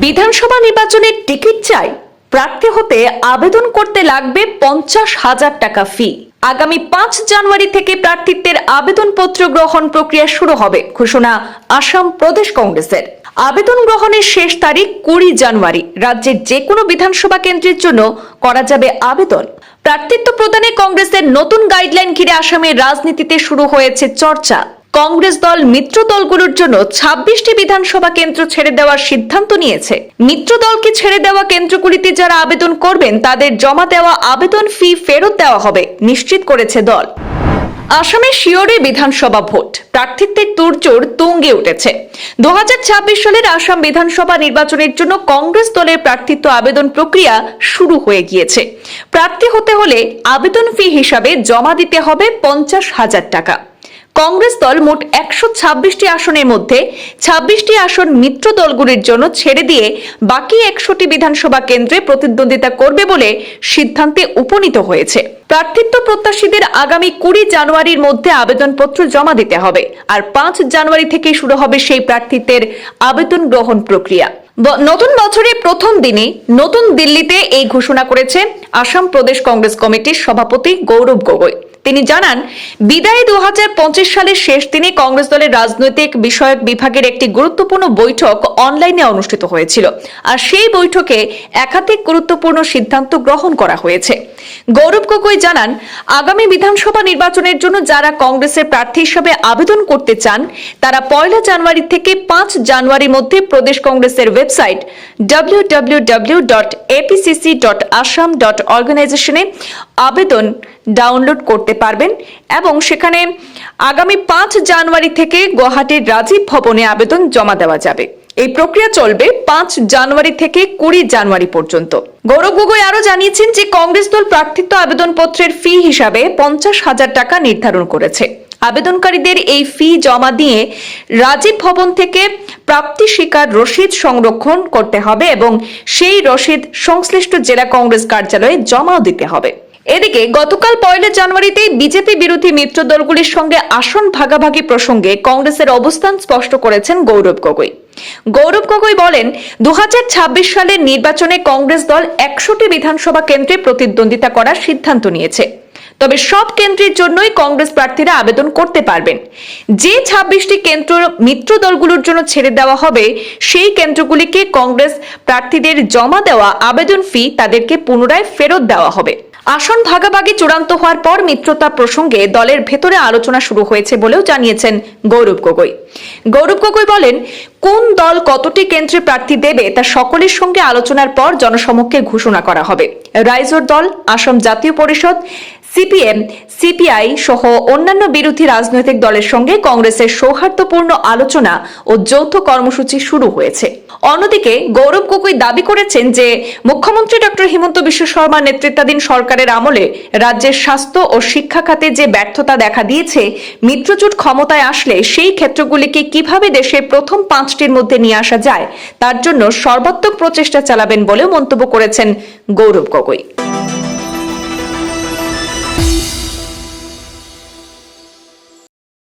বিধানসভা নির্বাচনের টিকিট চাই, প্রার্থী হতে আবেদন করতে লাগবে পঞ্চাশ হাজার টাকা ফি আগামী পাঁচ জানুয়ারি থেকে প্রার্থিত্বের আবেদনপত্র গ্রহণ প্রক্রিয়া শুরু হবে, ঘোষণা আসাম প্রদেশ কংগ্রেসের। আবেদন গ্রহণের শেষ তারিখ কুড়ি জানুয়ারি। রাজ্যের যে কোনো বিধানসভা কেন্দ্রের জন্য করা যাবে আবেদন। প্রার্থিত্ব প্রদানে কংগ্রেসের নতুন গাইডলাইন ঘিরে আসামের রাজনীতিতে শুরু হয়েছে চর্চা। কংগ্রেস দল মিত্র দলগুলোর জন্য ছাব্বিশটি বিধানসভা কেন্দ্র ছেড়ে দেওয়ার সিদ্ধান্ত নিয়েছে। মিত্র দলকে ছেড়ে দেওয়া কেন্দ্রগুলিতে যারা আবেদন করবেন, তাদের জমা দেওয়া আবেদন ফি ফেরত দেওয়া হবে, নিশ্চিত করেছে দল। আসামে শিওরে বিধানসভা ভোট। প্রার্থীত্বের তোড়জোড় তুঙ্গে উঠেছে। দু হাজার ছাব্বিশ সালের আসাম বিধানসভা নির্বাচনের জন্য কংগ্রেস দলের প্রার্থিত্ব আবেদন প্রক্রিয়া শুরু হয়ে গিয়েছে। প্রার্থী হতে হলে আবেদন ফি হিসাবে জমা দিতে হবে পঞ্চাশ হাজার টাকা। কংগ্রেস দল মোট একশো ছাব্বিশটি আসনের মধ্যে ছাব্বিশটি আসন মিত্র দলগুলির জন্য ছেড়ে দিয়ে বাকি একশোটি বিধানসভা কেন্দ্রে প্রতিদ্বন্দ্বিতা করবে বলে সিদ্ধান্তে উপনীত হয়েছে। প্রার্থিত্ব প্রত্যাশীদের আগামী কুড়ি জানুয়ারির মধ্যে আবেদনপত্র জমা দিতে হবে আর পাঁচ জানুয়ারি থেকে শুরু হবে সেই প্রার্থিত্বের আবেদন গ্রহণ প্রক্রিয়া। নতুন বছরের প্রথম দিনে নতুন দিল্লিতে এই ঘোষণা করেছে আসাম প্রদেশ কংগ্রেস কমিটির সভাপতি গৌরব গগৈ। তিনি জানান, বিদায় দু সালের শেষ দিনে কংগ্রেস দলের রাজনৈতিক বিষয়ক বিভাগের একটি গুরুত্বপূর্ণ বৈঠক অনলাইনে অনুষ্ঠিত হয়েছিল। আর সেই বৈঠকে একাধিক গুরুত্বপূর্ণ সিদ্ধান্ত গ্রহণ করা হয়েছে। গৌরব গগৈ জানান, আগামী বিধানসভা নির্বাচনের জন্য যারা কংগ্রেসের প্রার্থী হিসেবে আবেদন করতে চান, তারা পয়লা জানুয়ারি থেকে পাঁচ জানুয়ারির মধ্যে প্রদেশ কংগ্রেসের ওয়েবসাইট আসাম ডট অর্গানাইজেশনে আবেদন ডাউনলোড করতে পারবেন এবং সেখানে আগামী পাঁচ জানুয়ারি থেকে গুয়াহাটির রাজীব ভবনে আবেদন জমা দেওয়া যাবে। এই প্রক্রিয়া চলবে পাঁচ জানুয়ারি থেকে কুড়ি জানুয়ারি পর্যন্ত। গৌরব গগৈ আরও জানিয়েছেন যে কংগ্রেস দল প্রার্থিত্ব আবেদনপত্রের ফি হিসাবে পঞ্চাশ হাজার টাকা নির্ধারণ করেছে। আবেদনকারীদের এই ফি জমা দিয়ে রাজীব ভবন থেকে প্রাপ্তি স্বীকার রসিদ সংরক্ষণ করতে হবে এবং সেই রসিদ সংশ্লিষ্ট জেলা কংগ্রেস কার্যালয়ে জমাও দিতে হবে। এদিকে গতকাল পয়লা জানুয়ারিতে বিজেপি বিরোধী মিত্র দলগুলির সঙ্গে আসন ভাগাভাগি প্রসঙ্গে কংগ্রেসের অবস্থান স্পষ্ট করেছেন গৌরব গগৈ। গৌরব গগৈ বলেন দু হাজার ছাব্বিশ সালের নির্বাচনে কংগ্রেস দল একশোটি বিধানসভা কেন্দ্রে প্রতিদ্বন্দ্বিতা করার সিদ্ধান্ত নিয়েছে। তবে সব কেন্দ্রের জন্যই কংগ্রেস প্রার্থীরা আবেদন করতে পারবেন। যে ছাব্বিশটি কেন্দ্র মিত্র দলগুলোর জন্য ছেড়ে দেওয়া হবে, সেই কেন্দ্রগুলিকে কংগ্রেস প্রার্থীদের জমা দেওয়া আবেদন ফি তাদেরকে পুনরায় ফেরত দেওয়া হবে। আসন ভাগাভাগি চূড়ান্ত হওয়ার পর মিত্রতা প্রসঙ্গে দলের ভেতরে আলোচনা শুরু হয়েছে বলেও জানিয়েছেন গৌরব গগৈ। গৌরব গগৈ বলেন, কোন দল কতটি কেন্দ্রে প্রার্থী দেবে তা সকলের সঙ্গে আলোচনার পর জনসমক্ষে ঘোষণা করা হবে। রাইজোর দল, আসাম জাতীয় পরিষদ সিপিএম, সিপিআই সহ অন্যান্য বিরোধী রাজনৈতিক দলের সঙ্গে কংগ্রেসের সৌহার্দ্যপূর্ণ আলোচনা ও যৌথ কর্মসূচি শুরু হয়েছে। অন্যদিকে গৌরব গগৈ দাবি করেছেন যে, মুখ্যমন্ত্রী ডক্টর হিমন্ত বিশ্ব শর্মার নেতৃত্বাধীন সরকারের আমলে রাজ্যের স্বাস্থ্য ও শিক্ষা খাতে যে ব্যর্থতা দেখা দিয়েছে, মিত্রজোট ক্ষমতায় আসলে সেই ক্ষেত্রগুলিকে কীভাবে দেশের প্রথম পাঁচটির মধ্যে নিয়ে আসা যায়, তার জন্য সর্বাত্মক প্রচেষ্টা চালাবেন বলেও মন্তব্য করেছেন গৌরব গগৈ।